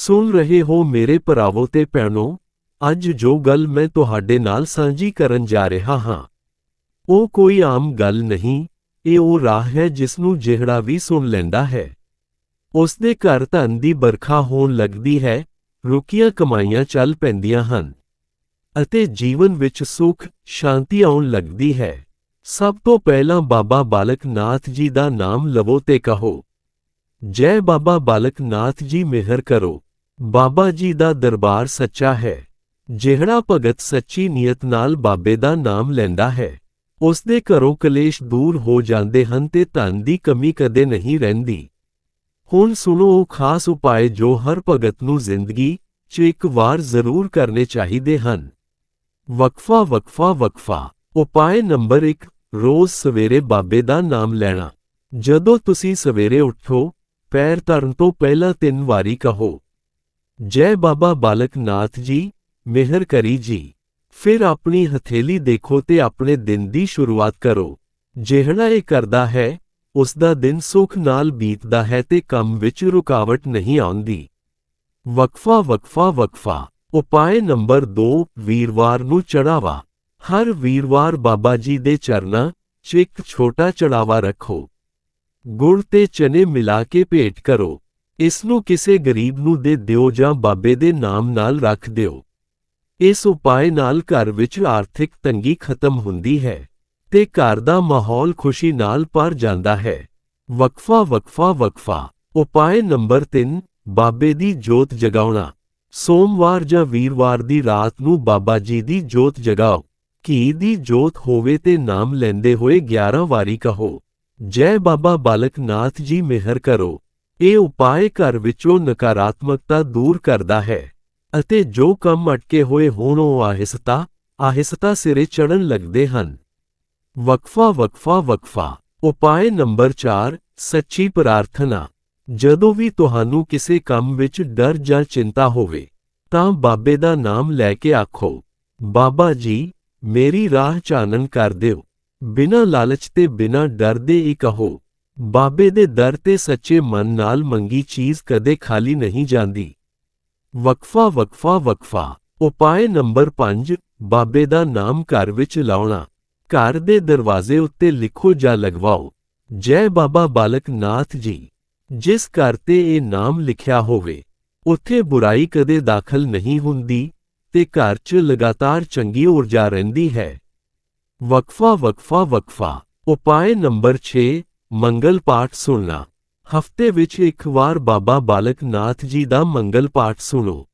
ਸੁਣ ਰਹੇ ਹੋ ਮੇਰੇ ਭਰਾਵੋ ਤੇ ਭੈਣੋ, ਅੱਜ ਜੋ ਗੱਲ ਮੈਂ ਤੁਹਾਡੇ ਨਾਲ ਸਾਂਝੀ ਕਰਨ ਜਾ ਰਿਹਾ ਹਾਂ, ਉਹ ਕੋਈ ਆਮ ਗੱਲ ਨਹੀਂ, ਇਹ ਉਹ ਰਾਹ ਹੈ ਜਿਸ ਨੂੰ ਜਿਹੜਾ ਵੀ ਸੁਣ ਲੈਂਦਾ ਹੈ। ਉਸ ਦੇ ਘਰ ਧਨ ਦੀ ਬਰਖਾ ਹੋਣ ਲੱਗਦੀ ਹੈ, ਰੁਕੀਆਂ ਕਮਾਈਆਂ ਚੱਲ ਪੈਂਦੀਆਂ ਹਨ, ਅਤੇ ਜੀਵਨ ਵਿੱਚ ਸੁੱਖ, ਸ਼ਾਂਤੀ ਆਉਣ ਲੱਗਦੀ ਹੈ। ਸਭ ਤੋਂ ਪਹਿਲਾਂ ਬਾਬਾ ਬਾਲਕ ਨਾਥ ਜੀ ਦਾ ਨਾਮ ਲਵੋ ਤੇ ਕਹੋ, ਜੈ ਬਾਬਾ ਬਾਲਕ ਨਾਥ ਜੀ ਮਿਹਰ ਕਰੋ। ਬਾਬਾ ਜੀ ਦਾ ਦਰਬਾਰ ਸੱਚਾ ਹੈ, ਜਿਹੜਾ ਭਗਤ ਸੱਚੀ ਨੀਅਤ ਨਾਲ ਬਾਬੇ ਦਾ ਨਾਮ ਲੈਂਦਾ ਹੈ। ਉਸ ਦੇ ਘਰੋਂ ਕਲੇਸ਼ ਦੂਰ ਹੋ ਜਾਂਦੇ ਹਨ ਤੇ ਧਨ ਦੀ ਕਮੀ ਕਦੇ ਨਹੀਂ ਰਹਿੰਦੀ। ਹੁਣ ਸੁਣੋ ਉਹ ਖਾਸ ਉਪਾਅ ਜੋ ਹਰ ਭਗਤ ਨੂੰ ਜ਼ਿੰਦਗੀ 'ਚ ਇੱਕ ਵਾਰ ਜ਼ਰੂਰ ਕਰਨੇ ਚਾਹੀਦੇ ਹਨ। ਵਕਫਾ ਵਕਫਾ ਵਕਫਾ ਉਪਾਅ ਨੰਬਰ 1 ਰੋਜ਼ ਸਵੇਰੇ ਬਾਬੇ ਦਾ ਨਾਮ ਲੈਣਾ। ਜਦੋਂ ਤੁਸੀਂ ਸਵੇਰੇ ਉੱਠੋ, ਪੈਰ ਧਰਨ ਤੋਂ ਪਹਿਲਾਂ ਤਿੰਨ ਵਾਰੀ ਕਹੋ। ਜੈ ਬਾਬਾ ਬਾਲਕ ਨਾਥ ਜੀ, ਮਿਹਰ ਕਰੀ ਜੀ। ਫਿਰ ਆਪਣੀ ਹਥੇਲੀ ਦੇਖੋ ਤੇ ਆਪਣੇ ਦਿਨ ਦੀ ਸ਼ੁਰੂਆਤ ਕਰੋ। ਜਿਹੜਾ ਇਹ ਕਰਦਾ ਹੈ ਉਸ ਦਾ ਦਿਨ ਸੁਖ ਨਾਲ ਬੀਤਦਾ ਹੈ ਤੇ ਕੰਮ ਵਿੱਚ ਰੁਕਾਵਟ ਨਹੀਂ ਆਉਂਦੀ। ਵਕਫਾ ਵਕਫਾ ਵਕਫਾ। ਉਪਾਅ ਨੰਬਰ 2 ਵੀਰਵਾਰ ਨੂੰ ਚੜਾਵਾ। ਹਰ ਵੀਰਵਾਰ ਬਾਬਾ ਜੀ ਦੇ ਚਰਨਾਂ 'ਚ ਇੱਕ ਛੋਟਾ ਚੜਾਵਾ ਰੱਖੋ। ਗੁੜ ਤੇ ਚਨੇ ਮਿਲਾ ਕੇ ਭੇਟ ਕਰੋ। ਇਸ ਨੂੰ ਕਿਸੇ ਗਰੀਬ ਨੂੰ ਦੇ ਦਿਓ ਜਾਂ ਬਾਬੇ ਦੇ ਨਾਮ ਨਾਲ ਰੱਖ ਦਿਓ। ਇਸ ਉਪਾਅ ਨਾਲ ਘਰ ਵਿੱਚ ਆਰਥਿਕ ਤੰਗੀ ਖਤਮ ਹੁੰਦੀ ਹੈ ਤੇ ਘਰ ਦਾ ਮਾਹੌਲ ਖੁਸ਼ੀ ਨਾਲ ਭਰ ਜਾਂਦਾ ਹੈ। ਵਕਫਾ ਵਕਫਾ ਵਕਫਾ। ਉਪਾਅ ਨੰਬਰ 3 ਬਾਬੇ ਦੀ ਜੋਤ ਜਗਾਉਣਾ। ਸੋਮਵਾਰ ਜਾਂ ਵੀਰਵਾਰ ਦੀ ਰਾਤ ਨੂੰ ਬਾਬਾ ਜੀ ਦੀ ਜੋਤ ਜਗਾਓ। ਘੀ ਦੀ ਜੋਤ ਹੋਵੇ ਤੇ ਨਾਮ ਲੈਂਦੇ ਹੋਏ 11 ਵਾਰੀ ਕਹੋ। ਜੈ ਬਾਬਾ ਬਾਲਕ ਨਾਥ ਜੀ ਮਿਹਰ ਕਰੋ। ਇਹ ਉਪਾਅ ਘਰ ਵਿੱਚੋਂ ਨਕਾਰਾਤਮਕਤਾ ਦੂਰ ਕਰਦਾ ਹੈ ਅਤੇ ਜੋ ਕੰਮ ਅਟਕੇ ਹੋਏ ਹੋਣ ਉਹ ਆਹਿਸਤਾ ਆਹਿਸਤਾ ਸਿਰੇ ਚੜਨ ਲੱਗਦੇ ਹਨ। ਵਕਫਾ ਵਕਫਾ ਵਕਫਾ। ਉਪਾਅ ਨੰਬਰ 4 ਸੱਚੀ ਪ੍ਰਾਰਥਨਾ। ਜਦੋਂ ਵੀ ਤੁਹਾਨੂੰ ਕਿਸੇ ਕੰਮ ਵਿੱਚ ਡਰ ਜਾਂ ਚਿੰਤਾ ਹੋਵੇ, ਤਾਂ ਬਾਬੇ ਦਾ ਨਾਮ ਲੈ ਕੇ ਆਖੋ, ਬਾਬਾ ਜੀ, ਮੇਰੀ ਰਾਹ ਚਾਨਣ ਕਰ ਦਿਓ। ਬਿਨਾਂ ਲਾਲਚ ਤੇ ਬਿਨਾਂ ਡਰ ਦੇ ਹੀ ਕਹੋ ਬਾਬੇ ਦੇ ਦਰ ਤੇ ਸੱਚੇ ਮਨ ਨਾਲ ਮੰਗੀ ਚੀਜ਼ ਕਦੇ ਖਾਲੀ ਨਹੀਂ ਜਾਂਦੀ। ਵਕਫਾ ਵਕਫਾ ਵਕਫਾ। ਉਪਾਅ ਨੰਬਰ 5 ਬਾਬੇ ਦਾ ਨਾਮ ਘਰ ਵਿੱਚ ਲਾਉਣਾ। ਘਰ ਦੇ ਦਰਵਾਜ਼ੇ ਉੱਤੇ ਲਿਖੋ ਜਾਂ ਲਗਵਾਓ। ਜੈ ਬਾਬਾ ਬਾਲਕ ਨਾਥ ਜੀ। ਜਿਸ ਘਰ ਤੇ ਇਹ ਨਾਮ ਲਿਖਿਆ ਹੋਵੇ, ਉੱਥੇ ਬੁਰਾਈ ਕਦੇ ਦਾਖਲ ਨਹੀਂ ਹੁੰਦੀ ਤੇ ਘਰ 'ਚ ਲਗਾਤਾਰ ਚੰਗੀ ਊਰਜਾ ਰਹਿੰਦੀ ਹੈ। ਵਕਫਾ ਵਕਫਾ ਵਕਫਾ। ਉਪਾਅ ਨੰਬਰ 6 ਮੰਗਲ ਪਾਠ ਸੁਣਨਾ। ਹਫ਼ਤੇ ਵਿੱਚ ਇੱਕ ਵਾਰ ਬਾਬਾ ਬਾਲਕ ਨਾਥ ਜੀ ਦਾ ਮੰਗਲ ਪਾਠ ਸੁਣੋ।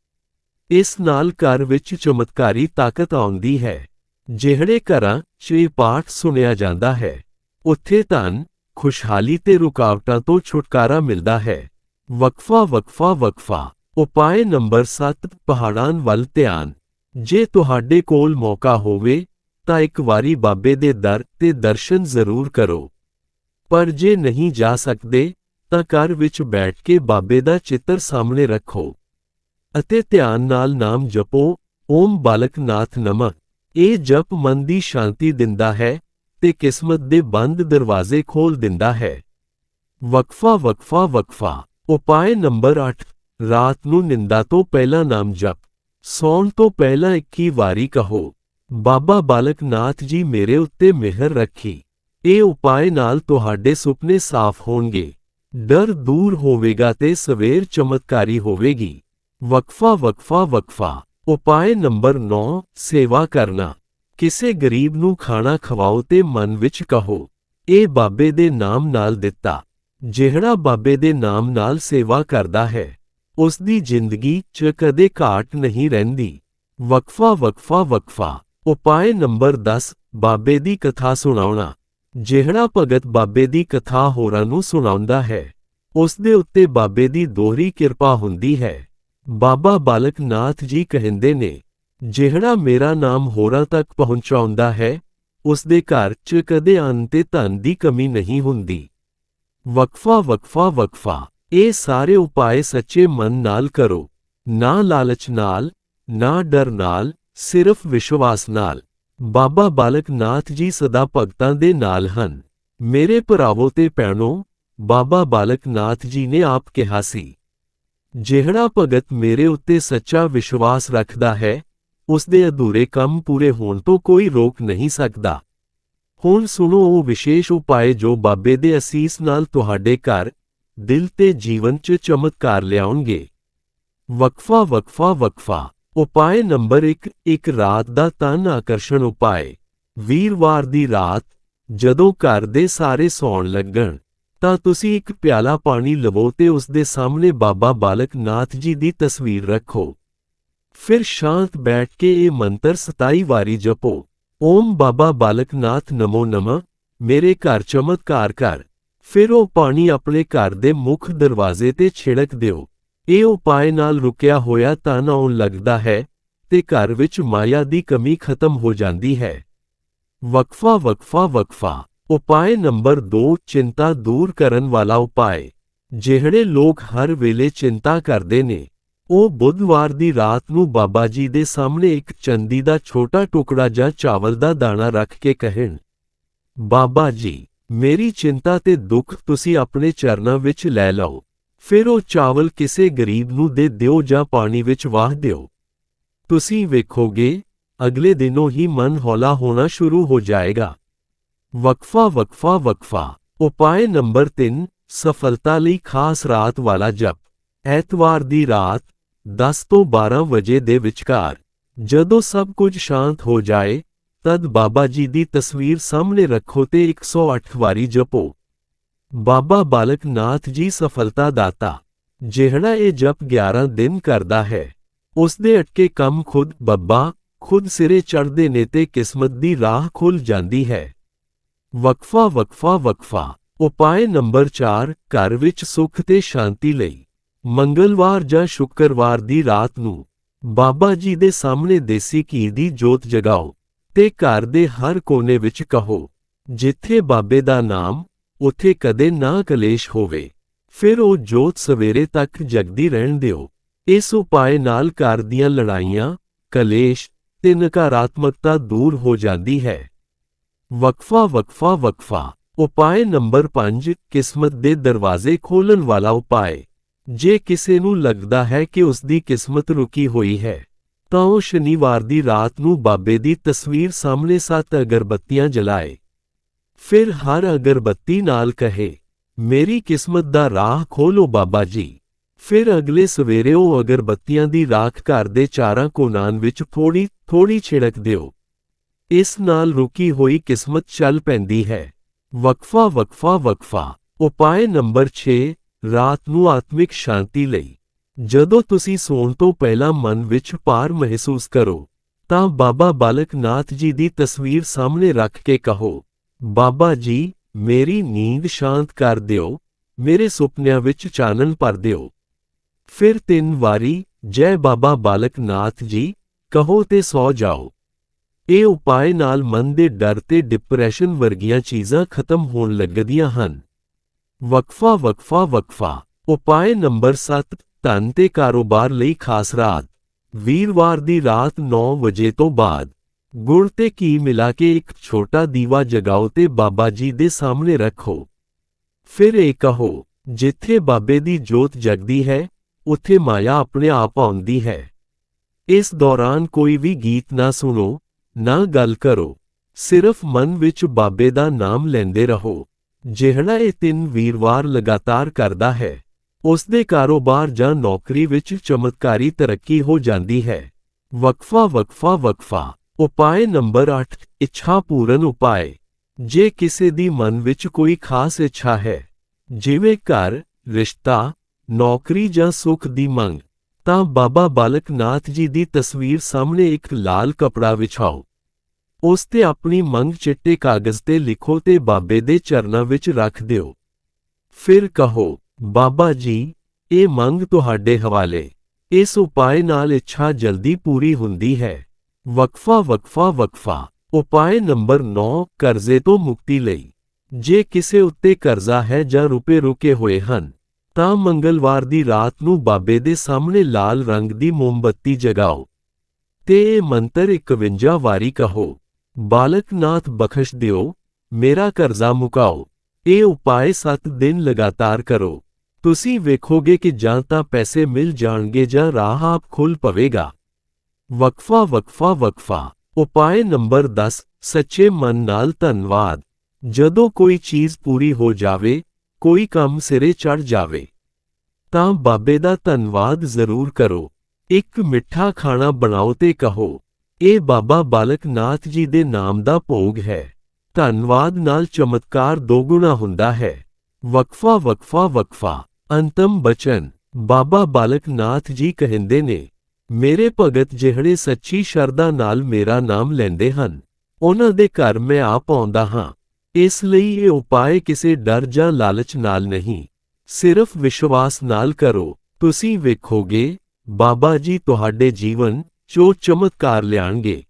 ਇਸ ਨਾਲ ਘਰ ਵਿੱਚ ਚਮਤਕਾਰੀ ਤਾਕਤ ਆਉਂਦੀ ਹੈ। ਜਿਹੜੇ ਘਰਾਂ 'ਚ ਇਹ ਪਾਠ ਸੁਣਿਆ ਜਾਂਦਾ ਹੈ, ਉੱਥੇ ਧਨ, ਖੁਸ਼ਹਾਲੀ ਤੇ ਰੁਕਾਵਟਾਂ ਤੋਂ ਛੁਟਕਾਰਾ ਮਿਲਦਾ ਹੈ। ਵਕਫਾ ਵਕਫਾ ਵਕਫਾ। ਉਪਾਅ ਨੰਬਰ 7 ਪਹਾੜਾਂ ਵੱਲ ਧਿਆਨ। ਜੇ ਤੁਹਾਡੇ ਕੋਲ ਮੌਕਾ ਹੋਵੇ, ਤਾਂ ਇੱਕ ਵਾਰੀ ਬਾਬੇ ਦੇ ਦਰ ਤੇ ਦਰਸ਼ਨ ਜ਼ਰੂਰ ਕਰੋ। ਪਰ ਜੇ ਨਹੀਂ ਜਾ ਸਕਦੇ, ਤਾਂ ਘਰ ਵਿੱਚ ਬੈਠ ਕੇ ਬਾਬੇ ਦਾ ਚਿੱਤਰ ਸਾਹਮਣੇ ਰੱਖੋ। ਅਤੇ ਧਿਆਨ ਨਾਲ ਨਾਮ ਜਪੋ, ਓਮ ਬਾਲਕ ਨਾਥ ਨਮঃ। ਇਹ ਜਪ ਮਨ ਦੀ ਸ਼ਾਂਤੀ ਦਿੰਦਾ ਹੈ ਤੇ ਕਿਸਮਤ ਦੇ ਬੰਦ ਦਰਵਾਜ਼ੇ ਖੋਲ ਦਿੰਦਾ ਹੈ। ਵਕਫਾ ਵਕਫਾ ਵਕਫਾ। ਉਪਾਅ ਨੰਬਰ 8 ਰਾਤ ਨੂੰ ਨਿੰਦਾ ਤੋਂ ਪਹਿਲਾਂ ਨਾਮ ਜਪ। ਸੌਣ ਤੋਂ ਪਹਿਲਾਂ 21 ਵਾਰੀ ਕਹੋ, ਬਾਬਾ ਬਾਲਕ ਨਾਥ ਜੀ ਮੇਰੇ ਉੱਤੇ ਮਿਹਰ ਰੱਖੀ। ਇਹ ਉਪਾਅ ਨਾਲ ਤੁਹਾਡੇ ਸੁਪਨੇ ਸਾਫ਼ ਹੋਣਗੇ। ਡਰ ਦੂਰ ਹੋਵੇਗਾ ਤੇ ਸਵੇਰ ਚਮਤਕਾਰੀ ਹੋਵੇਗੀ। ਵਕਫਾ ਵਕਫਾ ਵਕਫਾ। ਉਪਾਅ ਨੰਬਰ 9 ਸੇਵਾ ਕਰਨਾ। ਕਿਸੇ ਗਰੀਬ ਨੂੰ ਖਾਣਾ ਖਵਾਓ ਤੇ ਮਨ ਵਿੱਚ ਕਹੋ, ਇਹ ਬਾਬੇ ਦੇ ਨਾਮ ਨਾਲ ਦਿੱਤਾ। ਜਿਹੜਾ ਬਾਬੇ ਦੇ ਨਾਮ ਨਾਲ ਸੇਵਾ ਕਰਦਾ ਹੈ ਉਸ ਦੀ ਜ਼ਿੰਦਗੀ 'ਚ ਕਦੇ ਘਾਟ ਨਹੀਂ ਰਹਿੰਦੀ। ਵਕਫਾ ਵਕਫਾ ਵਕਫਾ। ਉਪਾਏ ਨੰਬਰ 10 ਬਾਬੇ ਦੀ ਕਥਾ ਸੁਣਾਉਣਾ। ਜਿਹੜਾ ਭਗਤ ਬਾਬੇ ਦੀ ਕਥਾ ਹੋਰਾਂ ਨੂੰ ਸੁਣਾਉਂਦਾ ਹੈ, ਉਸ ਦੇ ਉੱਤੇ ਬਾਬੇ ਦੀ ਦੋਹਰੀ ਕਿਰਪਾ ਹੁੰਦੀ ਹੈ। ਬਾਬਾ ਬਾਲਕ ਨਾਥ ਜੀ ਕਹਿੰਦੇ ਨੇ, ਜਿਹੜਾ ਮੇਰਾ ਨਾਮ ਹੋਰਾਂ ਤੱਕ ਪਹੁੰਚਾਉਂਦਾ ਹੈ, ਉਸ ਦੇ ਘਰ 'ਚ ਕਦੇ ਅੰਨ ਤੇ ਧਨ ਦੀ ਕਮੀ ਨਹੀਂ ਹੁੰਦੀ। ਵਕਫਾ ਵਕਫਾ ਵਕਫਾ, ਇਹ ਸਾਰੇ ਉਪਾਏ ਸੱਚੇ ਮਨ ਨਾਲ ਕਰੋ। ਨਾ ਲਾਲਚ ਨਾਲ, ਨਾ ਡਰ ਨਾਲ, ਸਿਰਫ ਵਿਸ਼ਵਾਸ ਨਾਲ। ਬਾਬਾ ਬਾਲਕ ਨਾਥ ਜੀ ਸਦਾ ਭਗਤਾਂ ਦੇ ਨਾਲ ਹਨ। ਮੇਰੇ ਭਰਾਵੋ ਤੇ ਭੈਣੋ ਬਾਬਾ ਬਾਲਕ ਨਾਥ ਜੀ ਨੇ ਆਪ ਕਿਹਾ ਸੀ, ਜਿਹੜਾ ਭਗਤ ਮੇਰੇ ਉੱਤੇ ਸੱਚਾ ਵਿਸ਼ਵਾਸ ਰੱਖਦਾ ਹੈ ਉਸ ਦੇ ਅਧੂਰੇ ਕੰਮ ਪੂਰੇ ਹੋਣ ਤੋਂ ਕੋਈ ਰੋਕ ਨਹੀਂ ਸਕਦਾ। ਹੁਣ ਸੁਣੋ ਉਹ ਵਿਸ਼ੇਸ਼ ਉਪਾਏ ਜੋ ਬਾਬੇ ਦੇ ਅਸੀਸ ਨਾਲ ਤੁਹਾਡੇ ਘਰ, ਦਿਲ ਤੇ ਜੀਵਨ 'ਚ ਚਮਤਕਾਰ ਲਿਆਉਣਗੇ। ਵਕਫਾ ਵਕਫਾ ਵਕਫਾ। ਉਪਾਏ ਨੰਬਰ 1 ਇੱਕ ਰਾਤ ਦਾ ਤਨ ਆਕਰਸ਼ਣ ਉਪਾਏ ਵੀਰਵਾਰ ਦੀ ਰਾਤ, ਜਦੋਂ ਘਰ ਦੇ ਸਾਰੇ ਸੌਣ ਲੱਗਣ, ਤਾਂ ਤੁਸੀਂ ਇੱਕ ਪਿਆਲਾ ਪਾਣੀ ਲਵੋ ਤੇ ਉਸ ਦੇ ਸਾਹਮਣੇ ਬਾਬਾ ਬਾਲਕ ਨਾਥ ਜੀ ਦੀ ਤਸਵੀਰ ਰੱਖੋ। ਫਿਰ ਸ਼ਾਂਤ ਬੈਠ ਕੇ ਇਹ ਮੰਤਰ 27 ਵਾਰੀ ਜਪੋ। ਓਮ ਬਾਬਾ ਬਾਲਕ ਨਾਥ ਨਮੋ ਨਮः ਮੇਰੇ ਘਰ ਚਮਤਕਾਰ ਕਰ। ਫਿਰ ਉਹ ਪਾਣੀ ਆਪਣੇ ਘਰ ਦੇ ਮੁੱਖ ਦਰਵਾਜ਼ੇ ਤੇ ਛਿੜਕ ਦਿਓ। ਇਹ ਉਪਾਅ ਨਾਲ ਰੁਕਿਆ ਹੋਇਆ ਧਨ ਆਉਣ ਲੱਗਦਾ ਹੈ ਤੇ ਘਰ ਵਿੱਚ ਮਾਇਆ ਦੀ ਕਮੀ ਖਤਮ ਹੋ ਜਾਂਦੀ ਹੈ। ਵਕਫਾ ਵਕਫਾ ਵਕਫਾ। ਉਪਾਅ ਨੰਬਰ 2 ਚਿੰਤਾ ਦੂਰ ਕਰਨ ਵਾਲਾ ਉਪਾਅ। ਜਿਹੜੇ ਲੋਕ ਹਰ ਵੇਲੇ ਚਿੰਤਾ ਕਰਦੇ ਨੇ। ਉਹ ਬੁੱਧਵਾਰ ਦੀ ਰਾਤ ਨੂੰ ਬਾਬਾ ਜੀ ਦੇ ਸਾਹਮਣੇ ਇੱਕ ਚੰਦੀ ਦਾ ਛੋਟਾ ਟੁਕੜਾ ਜਾਂ ਚਾਵਲ ਦਾ ਦਾਣਾ ਰੱਖ ਕੇ ਕਹਿਣ, ਬਾਬਾ ਜੀ, ਮੇਰੀ ਚਿੰਤਾ ਤੇ ਦੁੱਖ ਤੁਸੀਂ ਆਪਣੇ ਚਰਨਾਂ ਵਿੱਚ ਲੈ ਲਓ। ਫਿਰ ਉਹ ਚਾਵਲ ਕਿਸੇ ਗਰੀਬ ਨੂੰ ਦੇ ਦਿਓ ਜਾਂ ਪਾਣੀ ਵਿੱਚ ਵਾਹ ਦਿਓ। ਤੁਸੀਂ ਵੇਖੋਗੇ, ਅਗਲੇ ਦਿਨੋਂ ਹੀ ਮਨ ਹੌਲਾ ਹੋਣਾ ਸ਼ੁਰੂ ਹੋ ਜਾਏਗਾ। ਵਕਫਾ ਵਕਫਾ ਵਕਫਾ। ਉਪਾਏ ਨੰਬਰ 3 ਸਫਲਤਾ ਲਈ ਖਾਸ ਰਾਤ ਵਾਲਾ ਜਪ। ਐਤਵਾਰ ਦੀ ਰਾਤ 10 ਤੋਂ 12 ਵਜੇ ਦੇ ਵਿਚਕਾਰ। ਜਦੋਂ ਸਭ ਕੁਝ ਸ਼ਾਂਤ ਹੋ ਜਾਏ, ਤਦ ਬਾਬਾ ਜੀ ਦੀ ਤਸਵੀਰ ਸਾਹਮਣੇ ਰੱਖੋ ਤੇ 108 ਵਾਰੀ ਜਪੋ। ਬਾਬਾ ਬਾਲਕ ਨਾਥ ਜੀ ਸਫਲਤਾ ਦਾਤਾ ਜਿਹੜਾ ਇਹ ਜਪ 11 ਦਿਨ ਕਰਦਾ ਹੈ। ਉਸ ਦੇ ਅਟਕੇ ਕੰਮ ਖੁਦ ਬੱਬਾ, ਖੁਦ ਸਿਰੇ ਚੜ੍ਹਦੇ ਨੇ ਤੇ ਕਿਸਮਤ ਦੀ ਰਾਹ ਖੁੱਲ ਜਾਂਦੀ ਹੈ। ਵਕਫਾ ਵਕਫਾ ਵਕਫਾ ਉਪਾਏ ਨੰਬਰ 4 ਘਰ ਵਿੱਚ ਸੁੱਖ ਤੇ ਸ਼ਾਂਤੀ ਲਈ। ਮੰਗਲਵਾਰ ਜਾਂ ਸ਼ੁੱਕਰਵਾਰ ਦੀ ਰਾਤ ਨੂੰ ਬਾਬਾ ਜੀ ਦੇ ਸਾਹਮਣੇ ਦੇਸੀ ਘੀ ਦੀ ਜੋਤ ਜਗਾਓ ਤੇ ਘਰ ਦੇ ਹਰ ਕੋਨੇ ਵਿੱਚ ਕਹੋ, ਜਿੱਥੇ ਬਾਬੇ ਦਾ ਨਾਮ ਉਥੇ ਕਦੇ ਨਾ ਕਲੇਸ਼ ਹੋਵੇ। ਫਿਰ ਉਹ ਜੋਤ ਸਵੇਰੇ ਤੱਕ ਜਗਦੀ ਰਹਿਣ ਦਿਓ। ਇਸ ਉਪਾਏ ਨਾਲ ਘਰ ਦੀਆਂ ਲੜਾਈਆਂ, ਕਲੇਸ਼ ਤੇ ਨਕਾਰਾਤਮਕਤਾ ਦੂਰ ਹੋ ਜਾਂਦੀ ਹੈ। ਵਕਫਾ ਵਕਫਾ ਵਕਫਾ। ਉਪਾਏ ਨੰਬਰ 5 ਕਿਸਮਤ ਦੇ ਦਰਵਾਜ਼ੇ ਖੋਲਣ ਵਾਲਾ ਉਪਾਏ ਜੇ ਕਿਸੇ ਨੂੰ ਲੱਗਦਾ ਹੈ ਕਿ ਉਸ ਦੀ ਕਿਸਮਤ ਰੁਕੀ ਹੋਈ ਹੈ, ਤਾਂ ਉਹ ਸ਼ਨੀਵਾਰ ਦੀ ਰਾਤ ਨੂੰ ਬਾਬੇ ਦੀ ਤਸਵੀਰ ਸਾਹਮਣੇ ਸੱਤ ਅਗਰਬੱਤੀਆਂ ਜਲਾਏ। ਫਿਰ ਹਰ ਅਗਰਬੱਤੀ ਨਾਲ ਕਹੇ, ਮੇਰੀ ਕਿਸਮਤ ਦਾ ਰਾਹ ਖੋਲੋ ਬਾਬਾ ਜੀ। ਫਿਰ ਅਗਲੇ ਸਵੇਰੇ ਉਹ ਅਗਰਬੱਤੀਆਂ ਦੀ ਰਾਖ ਘਰ ਦੇ ਚਾਰਾਂ ਕੋਨਾਂ ਵਿੱਚ ਥੋੜੀ ਥੋੜੀ ਛਿੜਕ ਦਿਓ। ਇਸ ਨਾਲ ਰੁਕੀ ਹੋਈ ਕਿਸਮਤ ਚੱਲ ਪੈਂਦੀ ਹੈ। ਵਕਫਾ ਵਕਫਾ ਵਕਫਾ। ਉਪਾਏ ਨੰਬਰ 6 ਰਾਤ ਨੂੰ ਆਤਮਿਕ ਸ਼ਾਂਤੀ ਲਈ। ਜਦੋਂ ਤੁਸੀਂ ਸੌਣ ਤੋਂ ਪਹਿਲਾਂ ਮਨ ਵਿੱਚ ਭਾਰ ਮਹਿਸੂਸ ਕਰੋ, ਤਾਂ ਬਾਬਾ ਬਾਲਕ ਨਾਥ ਜੀ ਦੀ ਤਸਵੀਰ ਸਾਹਮਣੇ ਰੱਖ ਕੇ ਕਹੋ ਬਾਬਾ ਜੀ, ਮੇਰੀ ਨੀਂਦ ਸ਼ਾਂਤ ਕਰ ਦਿਓ, ਮੇਰੇ ਸੁਪਨਿਆਂ ਵਿੱਚ ਚਾਨਣ ਭਰ ਦਿਓ। ਫਿਰ ਤਿੰਨ ਵਾਰੀ, ਜੈ ਬਾਬਾ ਬਾਲਕ ਨਾਥ ਜੀ, ਕਹੋ ਤੇ ਸੌ ਜਾਓ। ਇਹ ਉਪਾਏ ਨਾਲ ਮਨ ਦੇ ਡਰ ਤੇ ਡਿਪਰੈਸ਼ਨ ਵਰਗੀਆਂ ਚੀਜ਼ਾਂ ਖਤਮ ਹੋਣ ਲੱਗਦੀਆਂ ਹਨ। ਵਕਫਾ ਵਕਫਾ ਵਕਫਾ। ਉਪਾਏ ਨੰਬਰ 7 ਧਨ ਤੇ ਕਾਰੋਬਾਰ ਲਈ ਖਾਸ ਰਾਤ। ਵੀਰਵਾਰ ਦੀ ਰਾਤ 9 ਵਜੇ ਤੋਂ ਬਾਅਦ। ਗੁੜ ਤੇ ਘੀ ਮਿਲਾ ਕੇ ਇੱਕ ਛੋਟਾ ਦੀਵਾ ਜਗਾਓ ਤੇ ਬਾਬਾ ਜੀ ਦੇ ਸਾਹਮਣੇ ਰੱਖੋ। ਫਿਰ ਇਹ ਕਹੋ, ਜਿੱਥੇ ਬਾਬੇ ਦੀ ਜੋਤ ਜਗਦੀ ਹੈ, ਉੱਥੇ ਮਾਇਆ ਆਪਣੇ ਆਪ ਆਉਂਦੀ ਹੈ। ਇਸ ਦੌਰਾਨ ਕੋਈ ਵੀ ਗੀਤ ਨਾ ਸੁਣੋ, ਨਾ ਗੱਲ ਕਰੋ। ਸਿਰਫ ਮਨ ਵਿੱਚ ਬਾਬੇ ਦਾ ਨਾਮ ਲੈਂਦੇ ਰਹੋ। ਜਿਹੜਾ ਇਹ ਤਿੰਨ ਵੀਰਵਾਰ ਲਗਾਤਾਰ ਕਰਦਾ ਹੈ, ਉਸ ਦੇ ਕਾਰੋਬਾਰ ਜਾਂ ਨੌਕਰੀ ਵਿੱਚ ਚਮਤਕਾਰੀ ਤਰੱਕੀ ਹੋ ਜਾਂਦੀ ਹੈ। ਵਕਫਾ ਵਕਫਾ ਵਕਫਾ। ਉਪਾਏ ਨੰਬਰ 8 ਇੱਛਾ ਪੂਰਨ ਉਪਾਏ। ਜੇ ਕਿਸੇ ਦੀ ਮਨ ਵਿੱਚ ਕੋਈ ਖਾਸ ਇੱਛਾ ਹੈ, ਜਿਵੇਂ ਘਰ, ਰਿਸ਼ਤਾ, ਨੌਕਰੀ ਜਾਂ ਸੁੱਖ ਦੀ ਮੰਗ, ਤਾਂ ਬਾਬਾ ਬਾਲਕ ਨਾਥ ਜੀ ਦੀ ਤਸਵੀਰ ਸਾਹਮਣੇ ਇੱਕ ਲਾਲ ਕਪੜਾ ਵਿਛਾਓ। ਉਸ ਤੇ ਆਪਣੀ ਮੰਗ ਚਿੱਟੇ ਕਾਗਜ਼ ਤੇ ਲਿਖੋ ਤੇ ਬਾਬੇ ਦੇ ਚਰਨਾਂ ਵਿੱਚ ਰੱਖ ਦਿਓ। ਫਿਰ ਕਹੋ, ਬਾਬਾ ਜੀ, ਇਹ ਮੰਗ ਤੁਹਾਡੇ ਹਵਾਲੇ। ਇਸ ਉਪਾਏ ਨਾਲ ਇੱਛਾ ਜਲਦੀ ਪੂਰੀ ਹੁੰਦੀ ਹੈ। ਵਕਫਾ ਵਕਫਾ ਵਕਫਾ। ਉਪਾਏ ਨੰਬਰ 9 ਕਰਜ਼ੇ ਤੋਂ ਮੁਕਤੀ ਲਈ। ਜੇ ਕਿਸੇ ਉੱਤੇ ਕਰਜ਼ਾ ਹੈ ਜਾਂ ਰੁਪਏ ਰੁਕੇ ਹੋਏ ਹਨ, ਤਾਂ ਮੰਗਲਵਾਰ ਦੀ ਰਾਤ ਨੂੰ ਬਾਬੇ ਦੇ ਸਾਹਮਣੇ ਲਾਲ ਰੰਗ ਦੀ ਮੋਮਬੱਤੀ ਜਗਾਓ। ਤੇ ਇਹ ਮੰਤਰ 51 ਵਾਰੀ ਕਹੋ ਬਾਲਕ ਨਾਥ ਬਖਸ਼ ਦਿਓ, ਮੇਰਾ ਕਰਜ਼ਾ ਮੁਕਾਓ। ਇਹ ਉਪਾਏ 7 ਦਿਨ ਲਗਾਤਾਰ ਕਰੋ। ਤੁਸੀਂ ਵੇਖੋਗੇ ਕਿ ਜਾਂ ਤਾਂ ਪੈਸੇ ਮਿਲ ਜਾਣਗੇ ਜਾਂ ਰਾਹ ਆਪ ਖੁੱਲ ਪਵੇਗਾ। ਵਕਫਾ ਵਕਫਾ ਵਕਫਾ। ਉਪਾਏ ਨੰਬਰ 10 ਸੱਚੇ ਮਨ ਨਾਲ ਧੰਨਵਾਦ। ਜਦੋਂ ਕੋਈ ਚੀਜ਼ ਪੂਰੀ ਹੋ ਜਾਵੇ, ਕੋਈ ਕੰਮ ਸਿਰੇ ਚੜ ਜਾਵੇ, ਤਾਂ ਬਾਬੇ ਦਾ ਧੰਨਵਾਦ ਜ਼ਰੂਰ ਕਰੋ। ਇੱਕ ਮਿੱਠਾ ਖਾਣਾ ਬਣਾਓ ਤੇ ਕਹੋ, ਇਹ ਬਾਬਾ ਬਾਲਕ ਨਾਥ ਜੀ ਦੇ ਨਾਮ ਦਾ ਭੋਗ ਹੈ। ਧੰਨਵਾਦ ਨਾਲ ਚਮਤਕਾਰ ਦੋਗੁਣਾ ਹੁੰਦਾ ਹੈ। ਵਕਫਾ ਵਕਫਾ ਵਕਫਾ। ਅੰਤਮ ਬਚਨ, ਬਾਬਾ ਬਾਲਕ ਨਾਥ ਜੀ ਕਹਿੰਦੇ ਨੇ ਮੇਰੇ ਭਗਤ ਜਿਹੜੇ ਸੱਚੀ ਸ਼ਰਧਾ ਨਾਲ ਮੇਰਾ ਨਾਮ ਲੈਂਦੇ ਹਨ, ਉਹਨਾਂ ਦੇ ਘਰ ਮੈਂ ਆਪ ਆਉਂਦਾ ਹਾਂ। ਇਸ ਲਈ ਇਹ ਉਪਾਏ ਕਿਸੇ ਡਰ ਜਾਂ ਲਾਲਚ ਨਾਲ ਨਹੀਂ। ਸਿਰਫ ਵਿਸ਼ਵਾਸ ਨਾਲ ਕਰੋ, ਤੁਸੀਂ ਵੇਖੋਗੇ, ਬਾਬਾ ਜੀ ਤੁਹਾਡੇ ਜੀਵਨ 'ਚੋਂ ਚਮਤਕਾਰ ਲਿਆਣਗੇ।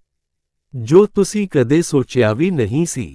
ਜੋ ਤੁਸੀਂ ਕਦੇ ਸੋਚਿਆ ਵੀ ਨਹੀਂ ਸੀ।